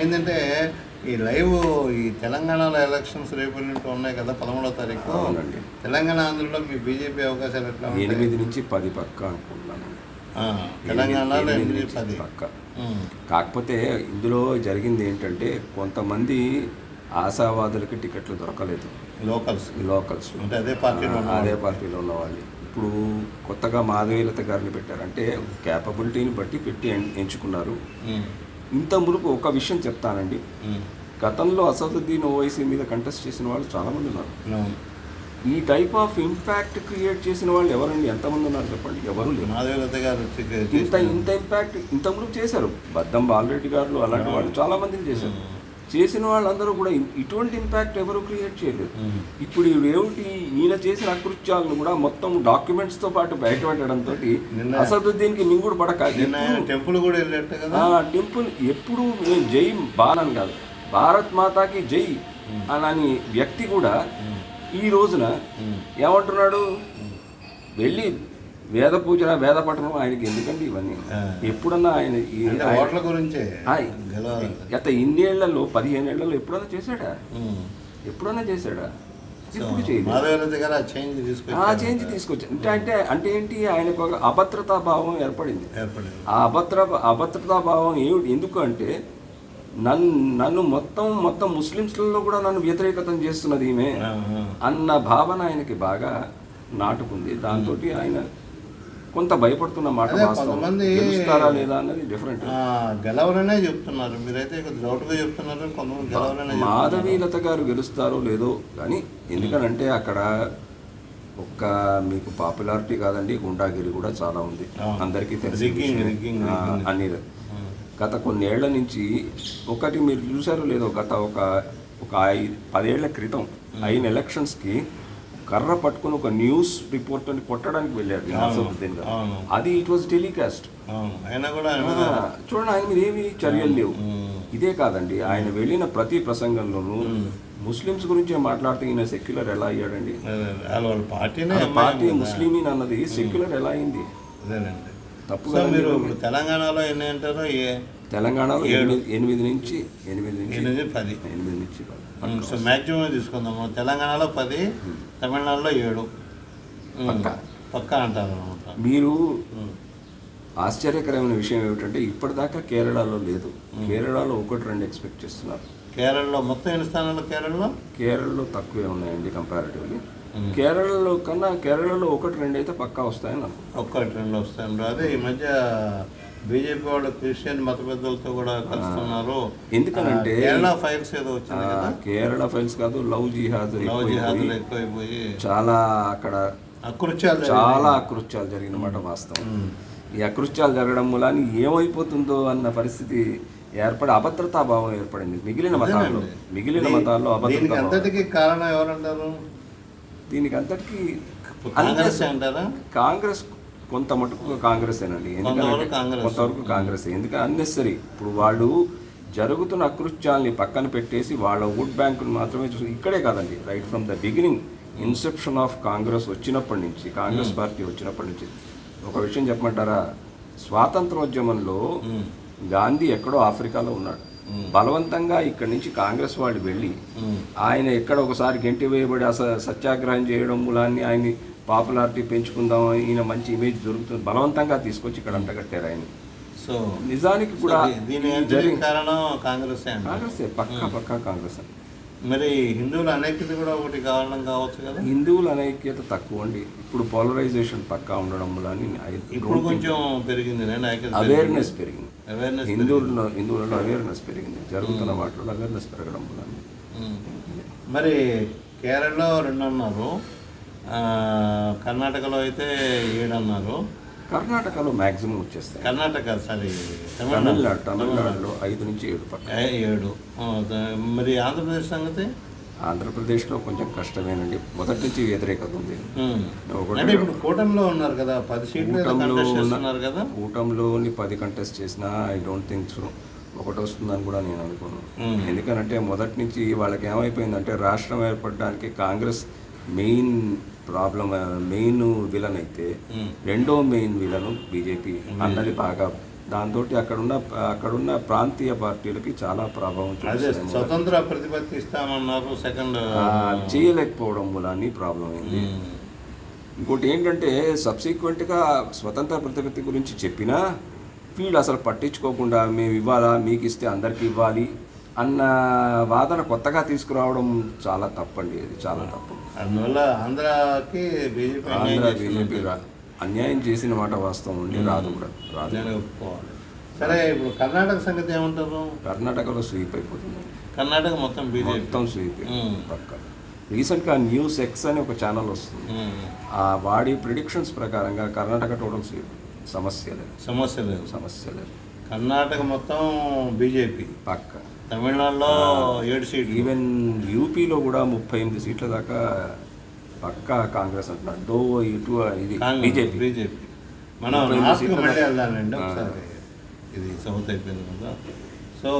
ఏంటంటే ఈ లైవ్ ఈ తెలంగాణలో ఎలక్షన్స్ రేపు ఉన్నాయి కదా పదమూడవ తారీఖు. తెలంగాణ ఆంధ్రలో మీ బీజేపీ అవకాశాలు ఎట్లా ఎనిమిది నుంచి పది పక్క అనుకుంటున్నాను. తెలంగాణలో ఎనిమిది పది. పక్క. కాకపోతే ఇందులో జరిగింది ఏంటంటే కొంతమంది ఆశావాదులకి టికెట్లు దొరకలేదు. లోకల్స్ లోకల్స్ అంటే అదే పార్టీలో అదే పార్టీలో ఉన్న వాళ్ళు. ఇప్పుడు కొత్తగా మాధవీలత గారిని పెట్టారు. అంటే క్యాపబిలిటీని బట్టి పెట్టి ఎంచుకున్నారు. ఇంత మునుపు ఒక విషయం చెప్తానండి. గతంలో అసదుద్దీన్ ఓవైసీ మీద కంటెస్ట్ చేసిన వాళ్ళు చాలామంది ఉన్నారు. ఈ టైప్ ఆఫ్ ఇంపాక్ట్ క్రియేట్ చేసిన వాళ్ళు ఎవరండి? ఎంతమంది ఉన్నారు చెప్పండి? ఎవరు ఇంత ఇంత ఇంపాక్ట్ ఇంత ముందు చేశారు. బద్దం బాలరెడ్డి గారు అలాంటి వాళ్ళు చాలా మందిని చేశారు చేసిన వాళ్ళందరూ కూడా ఇటువంటి ఇంపాక్ట్ ఎవరు క్రియేట్ చేయలేదు. ఇప్పుడు ఏమిటి ఈయన చేసిన అకృత్యాలను కూడా మొత్తం డాక్యుమెంట్స్తో పాటు బయటపెట్టడంతో అసదుద్దీన్కి మింగుడు పడక. టెంపుల్ కూడా టెంపుల్ ఎప్పుడు నేను జై బాలన్ కాదు భారత్ మాతాకి జై అని వ్యక్తి కూడా ఈ రోజున ఏమంటున్నాడు? వెళ్ళి వేద పూజ వేద పఠనం ఆయనకి ఎందుకండి ఇవన్నీ. ఎప్పుడన్నా ఆయన ఓట్ల గురించే. గత ఇన్నేళ్ళలో పదిహేను ఏళ్ళలో ఎప్పుడన్నా చేశాడా. ఎప్పుడన్నా చేశాడా? ఆ చేంజ్ ఆ తీసుకొచ్చి అంటే అంటే అంటే ఏంటి? ఆయనకు ఒక అభద్రతా భావం ఏర్పడింది. ఆ అభద్ర అభద్రతా భావం ఏమిటి ఎందుకు అంటే నన్ను నన్ను మొత్తం మొత్తం ముస్లిమ్స్లలో కూడా నన్ను వ్యతిరేకతం చేస్తున్నది ఈమె. అన్న భావన ఆయనకి బాగా నాటుకుంది. దాంతో ఆయన కొంత భయపడుతున్న మాట కొంతమంది- గెలుస్తారా లేదా అన్నది డిఫరెంట్ గెలవరనే చెప్తున్నారు. మీరైతే డౌట్గా చెప్తున్నారు. కొంతమంది గెలవరనే. మాధవీలత గారు గెలుస్తారో లేదో కానీ ఎందుకనంటే అక్కడ ఒక్క మీకు పాపులారిటీ కాదండి. గుండాగిరి కూడా చాలా ఉంది. అందరికీ తెలిసి. అన్ని గత కొన్నేళ్ళ నుంచి ఒకటి మీరు చూసారో లేదో గత ఒక ఒక ఐదు పదేళ్ళ క్రితం అయిన ఎలక్షన్స్కి కర్ర పట్టుకుని ఒక న్యూస్ రిపోర్టర్ని కొట్టడానికి వెళ్ళారు అసదుద్దీన్ గారు. అది ఇట్ వాజ్ టెలికాస్ట్ చూడండి ఆయన మీద ఏమి చర్యలు లేవు. ఇదే కాదండి ఆయన వెళ్ళిన ప్రతి ప్రసంగంలోనూ ముస్లిమ్స్ గురించే మాట్లాడితే ఈయన సెక్యులర్ ఎలా అయ్యాడండి? పార్టీ. ముస్లిమీన్ అన్నది సెక్యులర్ ఎలా అయింది? అదేనండి. తప్పు సో కదండి. మీరు తెలంగాణలో ఎన్ని అంటారు? తెలంగాణలో ఎనిమిది నుంచి ఎనిమిది నుంచి పది. ఎనిమిది నుంచి పది. సో మ్యాక్సిమం తీసుకుందాము. తెలంగాణలో పది తమిళనాడులో ఏడు. పక్కా. పక్కా అంటారు అనమాట మీరు ఆశ్చర్యకరమైన విషయం ఏమిటంటే ఇప్పటిదాకా కేరళలో లేదు. కేరళలో ఒకటి రెండు ఎక్స్పెక్ట్ చేస్తున్నారు. కేరళలో మొత్తం ఎన్ని స్థానాలు కేరళలో? కేరళలో తక్కువే ఉన్నాయండి కంపారిటివ్లీ కేరళలో కన్నా కేరళలో ఒకటి రెండు అయితే పక్కా వస్తాయని. ఒక్కటి రెండు వస్తాయండి అదే ఈ మధ్య బీజేపీ వాళ్ళు క్రిస్టియన్ మత పెద్దలతో కూడా కలుస్తున్నారు. ఎందుకనంటే ఆ, కేరళ ఫైల్స్ ఏదో వచ్చింది కదా? కేరళ ఫైల్స్ కాదు లవ్ జిహాద్ లవ్ జిహాదులు ఎక్కువైపోయి చాలా అక్కడ అకృత్యాలు చాలా అకృత్యాలు జరిగినమాట వాస్తవం. ఈ అకృత్యాలు జరగడం మూలాన్ని ఏమైపోతుందో అన్న పరిస్థితి ఏర్పడి అభద్రతా భావం ఏర్పడింది. మిగిలిన మతాల్లో మిగిలిన మతాల్లో అభద్రతా అంతటికి కారణం ఎవరంటారు? దీనికి అంతటికి కాంగ్రెస్ అంటారా? కాంగ్రెస్ కొంత మటుకు కాంగ్రెస్ ఏనండి. ఎందుకంటే కొంతవరకు కాంగ్రెస్. ఎందుకంటే అన్నెసరీ ఇప్పుడు వాళ్ళు జరుగుతున్న అకృత్యాల్ని పక్కన పెట్టేసి వాళ్ళ ఓట్ బ్యాంకును మాత్రమే చూసి ఇక్కడే కాదండి. Right from the beginning inception of Congress వచ్చినప్పటి నుంచి కాంగ్రెస్ పార్టీ వచ్చినప్పటి నుంచి. ఒక విషయం చెప్పమంటారా? స్వాతంత్రోద్యమంలో గాంధీ ఎక్కడో ఆఫ్రికాలో ఉన్నాడు. బలవంతంగా ఇక్కడి నుంచి కాంగ్రెస్ వాళ్ళు వెళ్ళి ఆయన ఎక్కడ ఒకసారి గెంటి వేయబడి అస సత్యాగ్రహం చేయడం మూలాన్ని ఆయన్ని పాపులారిటీ పెంచుకుందాం ఈయన మంచి ఇమేజ్ దొరుకుతుంది. బలవంతంగా తీసుకొచ్చి ఇక్కడ అంటగట్టారు ఆయన. సో నిజానికి కూడా దీని కారణం కాంగ్రెస్ పక్కా పక్కా కాంగ్రెస్. మరి హిందువుల అనేకత కూడా ఒకటి కారణం కావచ్చు కదా? హిందువుల అనైక్యత తక్కువ అండి. ఇప్పుడు పోలరైజేషన్ పక్కా ఉండడం మూలాన్ని ఇప్పుడు కొంచెం పెరిగింది అవేర్నెస్ పెరిగింది. అవేర్నెస్ హిందువుల్లో హిందువులలో అవేర్నెస్ పెరిగింది. జరుగుతున్న వాటిలో అవేర్నెస్ పెరగడం మూలాన్ని మరి కేరళలో రెండు అన్నారు. కర్ణాటకలో అయితే ఏడు అన్నారు కర్ణాటకలో మ్యాక్సిమం వచ్చేస్తాయి. కర్ణాటక సారీ తమిళనాడు. తమిళనాడు తమిళనాడులో ఐదు నుంచి ఏడు పక్క ఏడు. మరి ఆంధ్రప్రదేశ్ సంగతి? ఆంధ్రప్రదేశ్లో కొంచెం కష్టమేనండి. మొదటి నుంచి వ్యతిరేకత ఉంది. కూటమిలో ఉన్నారు కదా పది సీట్లు ఏదో కూటమిలో contest ఉన్న- చేస్తున్నారు కదా. కూటమిలోని పది కంటెస్ట్ చేసినా ఐ డోంట్ థింక్ సో ఒకటి వస్తుందని కూడా నేను అనుకోను. ఎందుకనంటే మొదటి నుంచి వాళ్ళకి ఏమైపోయిందంటే రాష్ట్రం ఏర్పడడానికి Congress main problem main villain అయితే రెండో మెయిన్ విలన్ బీజేపీ అన్నది బాగా దాంతో అక్కడున్న అక్కడున్న ప్రాంతీయ పార్టీలకి చాలా ప్రభావం స్వతంత్ర ప్రతిపత్తి ఇస్తామన్నారు సెకండ్ చేయలేకపోవడం మూలాన్ని ప్రాబ్లం అయింది. ఇంకోటి ఏంటంటే సబ్సిక్వెంట్గా స్వతంత్ర ప్రతిపత్తి గురించి చెప్పినా వీళ్ళు అసలు పట్టించుకోకుండా మేము ఇవ్వాలా మీకు ఇస్తే అందరికి ఇవ్వాలి అన్న వాదన కొత్తగా తీసుకురావడం చాలా తప్పండి. అది చాలా తప్పు. అందువల్ల ఆంధ్రాకి బీజేపీ అన్యాయం ఆంధ్ర. బీజేపీ అన్యాయం చేసిన మాట వాస్తవం ఉండి రాదు కూడా. రాదు సరే ఇప్పుడు కర్ణాటక సంగతి ఏమంటారు? కర్ణాటకలో స్వీప్ అయిపోతుంది. కర్ణాటక మొత్తం బీజేపీ. మొత్తం స్వీప్. పక్క. రీసెంట్గా న్యూస్ ఎక్స్ అని ఒక ఛానల్ వస్తుంది. ఆ వాడి ప్రిడిక్షన్స్ ప్రకారంగా కర్ణాటక టోటల్ స్వీప్. సమస్య లేదు. సమస్య లేదు. సమస్య లేదు. కర్ణాటక మొత్తం బీజేపీ. పక్క. తమిళనాడులో ఏడు సీట్లు. ఈవెన్ యూపీలో కూడా ముప్పై ఎనిమిది సీట్ల దాకా పక్కా కాంగ్రెస్ అంటున్నారు. దో ఇటు ఇది బీజేపీ. బీజేపీ. మనం మళ్ళీ. వెళ్దామండి. ఒకసారి. ఇది సౌత్ అయిపోయింది కదా. సో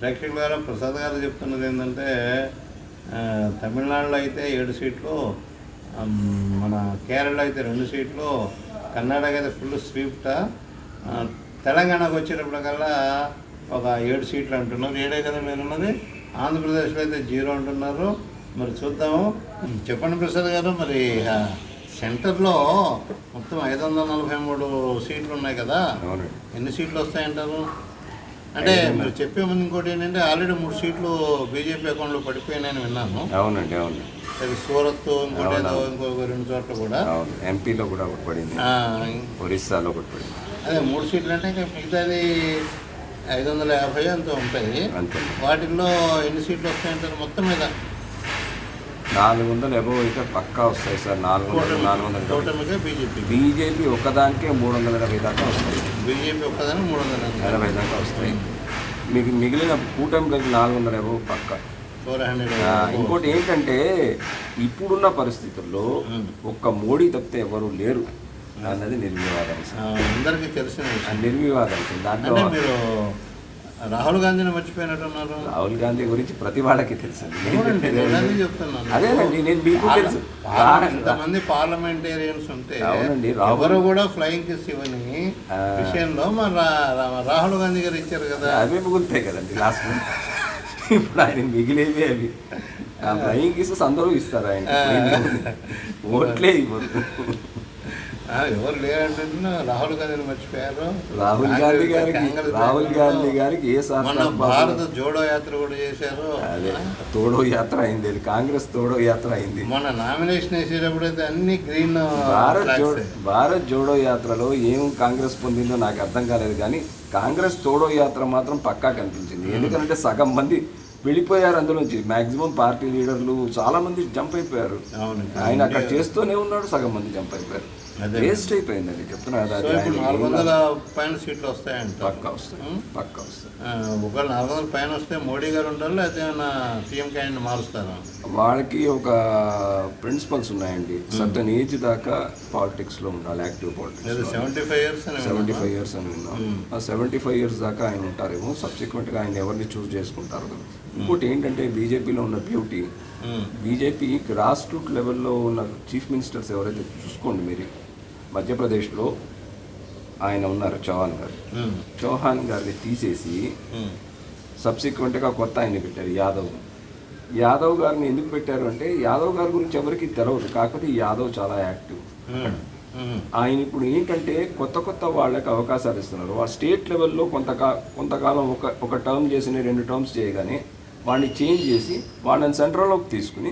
ప్రేక్షకుల ద్వారా ప్రసాద్ గారు చెప్తున్నది ఏంటంటే తమిళనాడులో అయితే ఏడు సీట్లు మన కేరళలో అయితే రెండు సీట్లు కర్ణాటక అయితే ఫుల్ స్వీప్ట తెలంగాణకు వచ్చేటప్పటికల్లా ఒక ఏడు సీట్లు అంటున్నారు. ఏడే కదా మీరు ఉన్నది ఆంధ్రప్రదేశ్లో అయితే జీరో అంటున్నారు. మరి చూద్దాము. చెప్పండి ప్రసాద్ గారు మరి సెంటర్లో మొత్తం ఐదు వందల నలభై మూడు సీట్లు ఉన్నాయి కదా. అవునండి. ఎన్ని సీట్లు వస్తాయంటారు? అంటే మీరు చెప్పే ముందు ఇంకోటి ఏంటంటే ఆల్రెడీ మూడు సీట్లు బీజేపీ అకౌంట్లో పడిపోయినాయని విన్నాను. అవునండి అవును. అది సూరత్ ఇంకోటి ఏదో ఇంకొక రెండు చోట్ల కూడా. ఎంపీలో కూడా ఒకటి పడింది. ఒరిస్సాలో ఒకటి పడింది. అదే మూడు సీట్లు అంటే ఇంకా మిగతాది ఐదు వందల యాభై అంత ఉంటాయి. వాటిల్లో ఎన్ని సీట్లు వస్తాయంటారు మొత్తం మీద? నాలుగు వందలు అబవ్ అయితే పక్కా వస్తాయి సార్. నాలుగు వందలు నాలుగు వందలు బీజేపీ. బీజేపీ ఒక్కదానికే మూడు వందల ఎనభై దాకా వస్తాయి. బీజేపీ ఒక్కదాని మూడు వందల ఎనభై దాకా వస్తాయి. మీకు మిగిలిన కూటమి కలిపి నాలుగు వందల అబవ్ పక్కా ఇంకోటి ఏంటంటే ఇప్పుడున్న పరిస్థితుల్లో ఒక్క మోడీ తప్పితే ఎవరు లేరు. అన్నది నిర్వివాదాంశం అందరికీ తెలిసిన విషయం. నిర్వివాదాంశం దాంట్లో మీరు రాహుల్ గాంధీని మర్చిపోయినట్టున్నారు రాహుల్ గాంధీ గురించి ప్రతి వాళ్ళకి తెలుసు చెప్తున్నాను అదేనండి నేను మీకు తెలుసు. ఇంతమంది పార్లమెంటేరియన్స్ ఉంటే అవునండి, ఎవరు కూడా ఫ్లయింగ్ కిస్ ఇవ్వని ఆ. విషయంలో రా- రాహుల్ గాంధీ గారు ఇచ్చారు కదా. అవే మిగులుతాయి కదండి లాస్ట్ ఇప్పుడు ఆయన మిగిలేవి అవి. ఫ్లయింగ్ కిసెస్ అందరూ ఇస్తారు ఆయన ఓట్లే ఇవ్వరు. ఆ, ఎవరు లేరంటున్నా? రాహుల్ గాంధీని మర్చిపోయారు. రాహుల్ గాంధీ గారికి రాహుల్ గాంధీ గారికి ఏ మన భారత జోడో యాత్ర కూడా చేశారు. అదే తోడో యాత్ర అయింది కాంగ్రెస్ తోడో యాత్ర అయింది. మన నామినేషన్ వేసేటప్పుడు అయితే అన్ని గ్రీన్ భారత్ జోడో భారత్ జోడో యాత్రలో ఏం కాంగ్రెస్ పొందిందో నాకు అర్థం కాలేదు కానీ కాంగ్రెస్ తోడో యాత్ర మాత్రం పక్కా కనిపించింది. ఎందుకంటే సగం మంది వెళ్ళిపోయారు అందులోంచి మాక్సిమం పార్టీ లీడర్లు చాలా మంది జంప్ అయిపోయారు. అవును. ఆయన అక్కడ చేస్తూనే ఉన్నాడు సగం మంది జంప్ అయిపోయారు. వేస్ట్ సో అది ఇప్పుడు ఆయన నాలుగు వందల పైన సీట్లు వస్తాయంట. పక్కా వస్తాయి పక్కా వస్తాయి. ఒకవేళ నాలుగు వందల పైన వస్తే మోడీ గారు ఉంటారు లేకపోతే ఏమైనా సీఎం క్యాండిడేట్ మారుస్తారా? వాళ్ళకి ఒక ప్రిన్సిపల్స్ ఉన్నాయండి. సర్టన్ ఏజ్ దాకా పాలిటిక్స్లో ఉండాలి active politics seventy five years అని సెవెంటీ ఫైవ్ ఇయర్స్ అని విన్నాం. ఆ సెవెంటీ ఫైవ్ ఇయర్స్ దాకా ఆయన ఉంటారేమో సబ్సిక్వెంట్గా ఆయన ఎవరిని చూస్ చేసుకుంటారు. కదా ఇంకోటి ఏంటంటే బీజేపీలో ఉన్న బ్యూటీ బీజేపీ గ్రాస్ రూట్ లెవెల్లో ఉన్న చీఫ్ మినిస్టర్స్ ఎవరైతే చూసుకోండి మీరు మధ్యప్రదేశ్లో ఆయన ఉన్నారు చౌహాన్ గారు. చౌహాన్ గారిని తీసేసి సబ్సిక్వెంట్గా కొత్త ఆయన పెట్టారు యాదవ్. యాదవ్ గారిని ఎందుకు పెట్టారు అంటే యాదవ్ గారి గురించి ఎవరికి తెలియదు కాకపోతే యాదవ్ చాలా యాక్టివ్. ఆయన ఇప్పుడు ఏంటంటే కొత్త కొత్త వాళ్ళకి అవకాశాలు ఇస్తున్నారు. వాళ్ళు స్టేట్ లెవెల్లో కొంతకా కొంతకాలం ఒక ఒక టర్మ్ చేసిన రెండు టర్మ్స్ చేయగానే వాడిని చేంజ్ చేసి వాళ్ళని సెంట్రల్లోకి తీసుకుని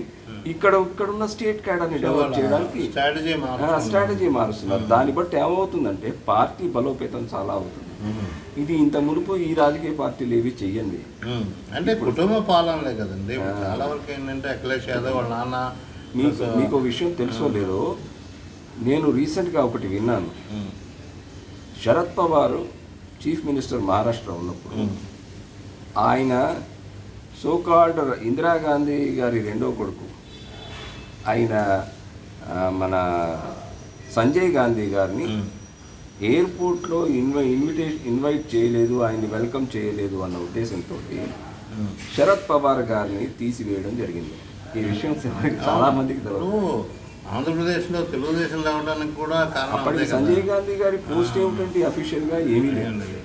ఇక్కడ ఇక్కడ ఉన్న స్టేట్ క్యాడర్ని డెవలప్ చేయడానికి స్ట్రాటజీ మారు స్ట్రాటజీ మారుస్తున్నారు దాన్ని బట్టి ఏమవుతుందంటే పార్టీ బలోపేతం చాలా అవుతుంది. ఉమ్, ఇది ఇంత మునుపు ఈ రాజకీయ పార్టీలు ఏవి చెయ్యండి. అంటే కుటుంబ పాలనలే కదండి. చాలా వరకు ఏంటంటే అఖిలేష్ యాదవ్ వాళ్ళ నాన్న మీకు మీకు విషయం తెలుసో లేదో? నేను రీసెంట్గా ఒకటి విన్నాను. శరద్ పవార్ చీఫ్ మినిస్టర్ మహారాష్ట్ర ఉన్నప్పుడు ఆయన సోకాల్డ్ ఇందిరాగాంధీ గారి రెండో కొడుకు. ఆయన మన సంజయ్ గాంధీ గారిని ఎయిర్పోర్ట్లో ఇన్వై ఇన్విటేషన్ ఇన్వైట్ చేయలేదు ఆయన్ని వెల్కమ్ చేయలేదు అన్న ఉద్దేశంతో. శరద్ పవార్ గారిని తీసివేయడం జరిగింది. ఈ విషయం చాలా మందికి ఆంధ్రప్రదేశ్లో తెలుగుదేశం రావడానికి కూడా అప్పటికి కదా. సంజయ్ గాంధీ గారి పోస్ట్ ఏమిటంటే అఫీషియల్గా ఏమీ లేదు.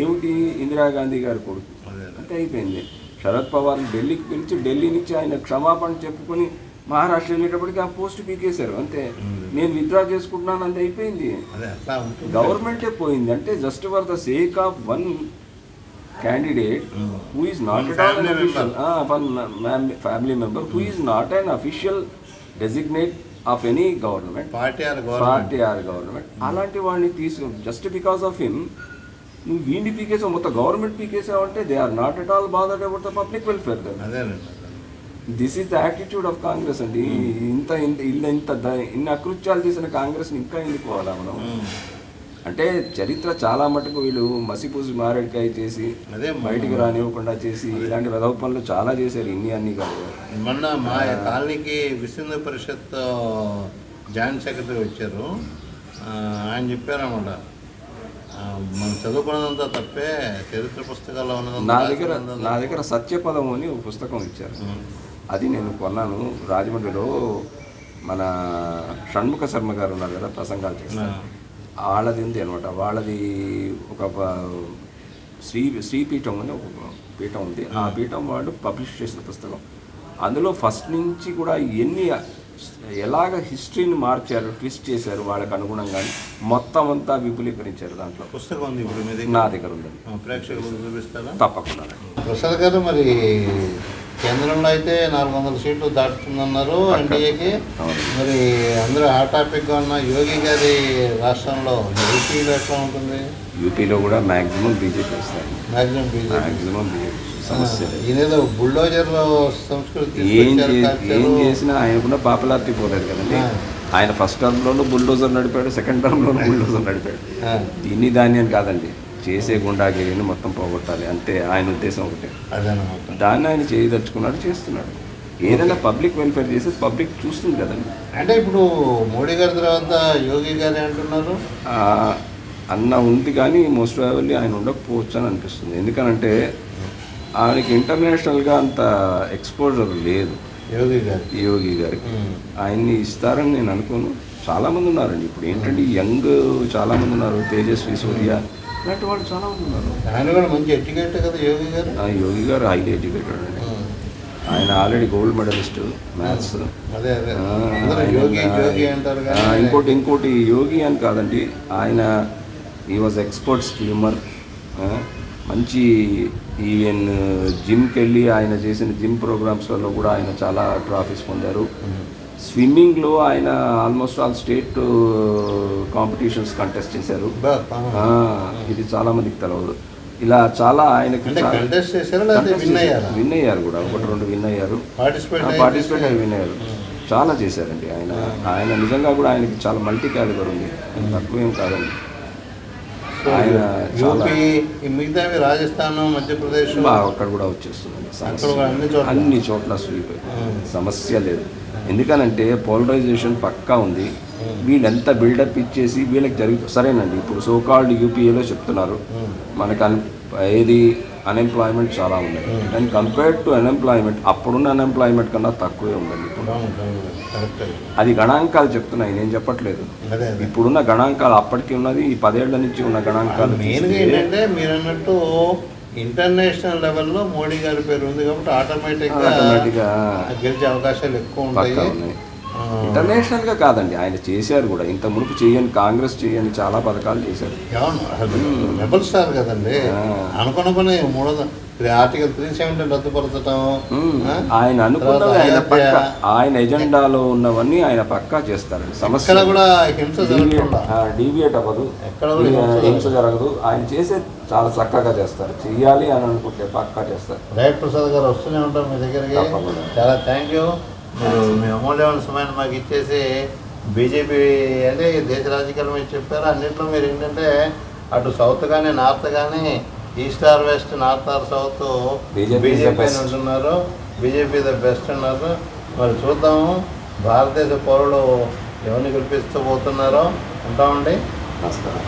ఏమిటి ఇందిరాగాంధీ గారి కొడుకు. అంటే అయిపోయింది. శరద్ పవార్ ఢిల్లీకి పిలిచి ఢిల్లీ నుంచి ఆయన క్షమాపణ చెప్పుకొని మహారాష్ట్ర వెళ్ళేటప్పటికి ఆ పోస్ట్ పీకేశారు. అంతే. నేను విత్డ్రా చేసుకుంటున్నాను అంతే అయిపోయింది గవర్నమెంటే పోయింది. అంటే just for the sake of one candidate who is not all official. One family member who is not an official designate of any government. Party or government. అలాంటి వాడిని తీసు జస్ట్ బికాస్ ఆఫ్ హిమ్ నువ్వు వీడిని పీకేసావు మొత్తం government పీకేసావు అంటే they are not at all bothered about the public welfare this is the attitude of Congress అండి. ఇంత ఇంత ఇల్ల ఇంత ఇన్ని అకృత్యాలు చేసిన కాంగ్రెస్ని ఇంకా ఎందుకు పోవాలా మనం? ఉమ్. అంటే చరిత్ర చాలా మటుకు వీళ్ళు మసిపూసి మారేడుకాయ చేసి బయటికి రానివ్వకుండా చేసి ఇలాంటి వెదవ పనులు చాలా చేశారు ఇన్ని అన్ని కాదు. మొన్న మా కాలనీకి విశ్వ పరిషత్ జాయింట్ సెక్రటరీ వచ్చారు. ఆయన చెప్పారన్నమాట. మనం చదువుకున్నదంతా తప్పే చరిత్ర పుస్తకాల్లో నా దగ్గర నా దగ్గర సత్యపదం అని ఒక పుస్తకం ఇచ్చారు. అది నేను కొన్నాను. రాజమండ్రిలో మన షణ్ముఖ శర్మ గారు ఉన్నారు కదా ప్రసంగాలు చేస్తారు. వాళ్ళది ఉంది అనమాట వాళ్ళది ఒక శ్రీ శ్రీపీఠం అని ఒక పీఠం ఉంది. ఆ పీఠం వాళ్ళు పబ్లిష్ చేసిన పుస్తకం. అందులో ఫస్ట్ నుంచి కూడా ఎన్ని ఎలాగ హిస్టరీని మార్చారు ట్విస్ట్ చేశారు వాళ్ళకి అనుగుణంగా మొత్తం అంతా విపులీకరించారు దాంట్లో. పుస్తకం ఉంది ఇప్పుడు నా దగ్గర ఉందండి. ఆ, చూపిస్తారా? తప్పకుండా. ప్రసాద్ గారు మరి కేంద్రంలో అయితే నాలుగు వందల సీట్లు దాటుతుందన్నారు ఎన్డీఏకి. మరి అందరూ హాట్ టాపిక్గా ఉన్న యోగి గారి రాష్ట్రంలో ఏపీలో ఎట్లా ఉంటుంది? యూపీలో కూడా మ్యాక్సిమం బీజేపీ వస్తాయి. Maximum BJP. Maximum BJP. సమస్య. లేదు. బుల్డోజర్ సంస్కృతి ఏం. ఏం చేసినా ఆయనకున్న పాపులారిటీ పోలేదు కదండి. ఆయన ఫస్ట్ టర్మ్లోనూ బుల్డోజర్ నడిపాడు సెకండ్ టర్మ్లోనూ బుల్డోజర్ నడిపాడు. దీన్ని అని కాదండి. చేసే గుండాగిరిని మొత్తం పోగొట్టాలి. అంతే ఆయన ఉద్దేశం ఒకటే. దాన్ని ఆయన చేయదలుచుకున్నాడు చేస్తున్నాడు. ఏదైనా పబ్లిక్ వెల్ఫేర్ చేసేది పబ్లిక్ చూస్తుంది కదండి. అంటే ఇప్పుడు మోడీ గారి తర్వాత యోగి గారి అంటున్నారు? అన్న ఉంది కానీ మోస్ట్ ప్రాబబ్లీ ఆయన ఉండకపోవచ్చు అని అనిపిస్తుంది. ఎందుకనంటే ఆయనకి ఇంటర్నేషనల్గా అంత ఎక్స్పోజర్ లేదు. యోగి గారి. యోగి గారికి. ఆయన్ని ఇస్తారని నేను అనుకోను. చాలామంది ఉన్నారండి. ఇప్పుడు ఏంటంటే యంగ్ చాలామంది ఉన్నారు తేజస్వి సూర్య ఇలాంటి వాళ్ళు చాలామంది ఉన్నారు. ఆయన కూడా మంచి ఎడ్యుకేట్ కదా యోగి గారు? ఆ యోగి గారు హైలీ ఎడ్యుకేటెడ్ అండి. ఆయన ఆల్రెడీ గోల్డ్ మెడలిస్ట్ మ్యాథ్స్ అదే అదే. అందరూ యోగి యోగి అంటారు కానీ ఇంకోటి ఇంకోటి యోగి అని కాదండి. ఆయన ఈ వాజ్ ఎక్స్పర్ట్ స్విమ్మర్ మంచి ఈవెన్ జిమ్కి వెళ్ళి ఆయన చేసిన జిమ్ ప్రోగ్రామ్స్లలో కూడా ఆయన చాలా ట్రాఫీస్ పొందారు. స్విమ్మింగ్లో ఆయన almost all state competitions contest చేశారు. ఇది చాలా మందికి తెలవదు. ఇలా చాలా ఆయనకి విన్ అయ్యారా? కూడా ఒకటి రెండు విన్ అయ్యారు. పార్టిసిపేట్ పార్టిసిపేట్ అయి విన్ అయ్యారు. చాలా చేశారండి ఆయన. ఆయన నిజంగా కూడా ఆయనకి చాలా మల్టీ క్యాలిబర్ ఉంది తక్కువేం కాదండి. ఆయన యూపీ మిగతావి రాజస్థాన్ మధ్యప్రదేశ్ అక్కడ కూడా కూడా అన్ని చోట్ల. స్వీప్ సమస్య లేదు. ఎందుకనంటే పోలరైజేషన్ పక్కా ఉంది. వీళ్ళు ఎంత బిల్డప్ ఇచ్చేసి వీళ్ళకి జరుగుతుంది సరేనండి ఇప్పుడు సోకాల్డ్ యూపీఏలో చెప్తున్నారు. మనకు ఏది అన్ఎంప్లాయ్మెంట్ చాలా ఉన్నాయి అండ్ కంపేర్డ్ టు అన్ఎంప్లాయ్మెంట్ అప్పుడున్న అన్ఎంప్లాయ్మెంట్ కన్నా తక్కువే ఉందండి అది. గణాంకాలు చెప్తున్నాయి నేను చెప్పట్లేదు. ఇప్పుడున్న గణాంకాలు అప్పటికి ఉన్నది ఈ పదేళ్ళ నుంచి ఉన్న గణాంకాలు మెయిన్గా ఏంటంటే మీరు అన్నట్టు ఇంటర్నేషనల్ లెవెల్లో మోడీ గారి పేరు ఉంది కాబట్టి ఆటోమేటిక్గా గెలిచే అవకాశాలు ఎక్కువ ఉంటాయి. ఇంటర్నేషనల్గా కాదండి. ఆయన చేశారు కూడా. ఇంత మునుపు చేయని కాంగ్రెస్ చేయని చాలా పథకాలు చేశారు. రెబల్ స్టార్ కదండి. అనుకున్న పని మూడు వందల ఆర్టికల్ త్రీ సెవెంటీ రద్దుపరచడం? ఆయన అనుకున్నవి తర్వాత ఆయన అయోధ్య. పక్క. ఆయన ఎజెండాలో ఉన్నవన్నీ ఆయన పక్కా చేస్తారండి. సమస్య కూడా హింస డీవియేట్ అవ్వదు. ఎక్కడ కూడా హింస జరగదు. ఆయన చేసే చాలా చక్కగా చేస్తారు. చెయ్యాలి అని అనుకుంటే పక్కా చేస్తారు. రైట్ ప్రసాద్ గారు వస్తూనే ఉంటారు మీ దగ్గరికి. చాలా థ్యాంక్ యూ. మీరు మీ అమూల్యమైన సమయాన్ని మాకు ఇచ్చేసి బీజేపీ అంటే దేశ రాజకీయాలు మీరు చెప్పారు. అన్నింటిలో మీరు ఏంటంటే అటు సౌత్ కానీ నార్త్ కానీ east or west north or south BJP. అంటున్నారు బీజేపీ ద బెస్ట్ అన్నారు. మరి చూద్దాము భారతదేశ పౌరులు ఎవరిని గెలిపిస్తూ పోతున్నారో. ఉంటామండి? నమస్కారం.